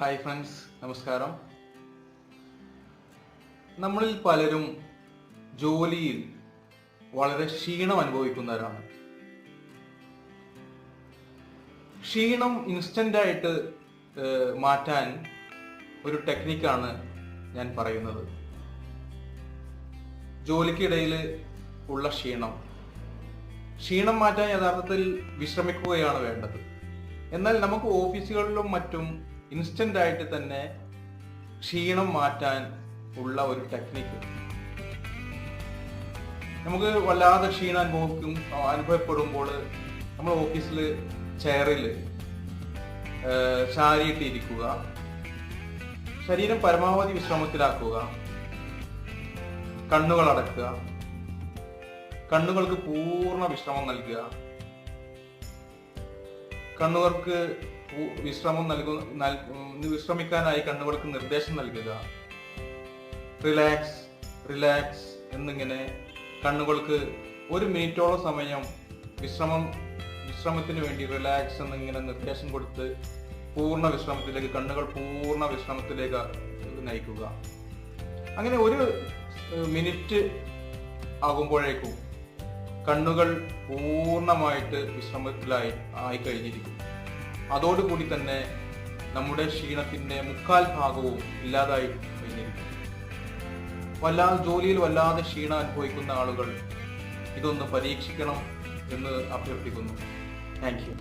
Hi friends നമസ്കാരം. നമ്മളിൽ പലരും ജോലിയിൽ വളരെ ക്ഷീണം അനുഭവിക്കുന്നവരാണ്. ക്ഷീണം ഇൻസ്റ്റന്റ് ആയിട്ട് മാറ്റാൻ ഒരു ടെക്നിക്കാണ് ഞാൻ പറയുന്നത്. ജോലിക്കിടയിൽ ഉള്ള ക്ഷീണം. ക്ഷീണം മാറ്റാൻ യഥാർത്ഥത്തിൽ വിശ്രമിക്കുകയാണ് വേണ്ടത്. എന്നാൽ നമുക്ക് ഓഫീസുകളിലും മറ്റും ഇൻസ്റ്റന്റ് ആയിട്ട് തന്നെ ക്ഷീണം മാറ്റാൻ ഉള്ള ഒരു ടെക്നിക്ക് നമുക്ക് വല്ലാതെ ക്ഷീണം അനുഭവിക്കും അനുഭവപ്പെടുമ്പോൾ നമ്മൾ ഓഫീസിൽ ചെയറിൽ ചാരിയിട്ടിരിക്കുക ശരീരം പരമാവധി വിശ്രമത്തിലാക്കുക കണ്ണുകൾ അടക്കുക കണ്ണുകൾക്ക് പൂർണ വിശ്രമം നൽകുക കണ്ണുകൾക്ക് വിശ്രമം നൽകുന്ന വിശ്രമിക്കാനായി കണ്ണുകൾക്ക് നിർദ്ദേശം നൽകുക. റിലാക്സ് റിലാക്സ് എന്നിങ്ങനെ കണ്ണുകൾക്ക് ഒരു മിനിറ്റോളം സമയം വിശ്രമം വിശ്രമത്തിന് വേണ്ടി റിലാക്സ് എന്നിങ്ങനെ നിർദ്ദേശം കൊടുത്ത് പൂർണ വിശ്രമത്തിലേക്ക് കണ്ണുകൾ പൂർണ വിശ്രമത്തിലേക്ക് നയിക്കുക. അങ്ങനെ ഒരു മിനിറ്റ് ആകുമ്പോഴേക്കും കണ്ണുകൾ പൂർണമായിട്ട് വിശ്രമത്തിലായി ആയി കഴിഞ്ഞിരിക്കും അതോടുകൂടി തന്നെ നമ്മുടെ ക്ഷീണത്തിന്റെ മുക്കാൽ ഭാഗവും ഇല്ലാതായി കഴിഞ്ഞിരിക്കും വല്ലാതെ ജോലിയിൽ വല്ലാതെ ക്ഷീണം അനുഭവിക്കുന്ന ആളുകൾ ഇതൊന്ന് പരീക്ഷിക്കണം എന്ന് അഭ്യർത്ഥിക്കുന്നു. Thank you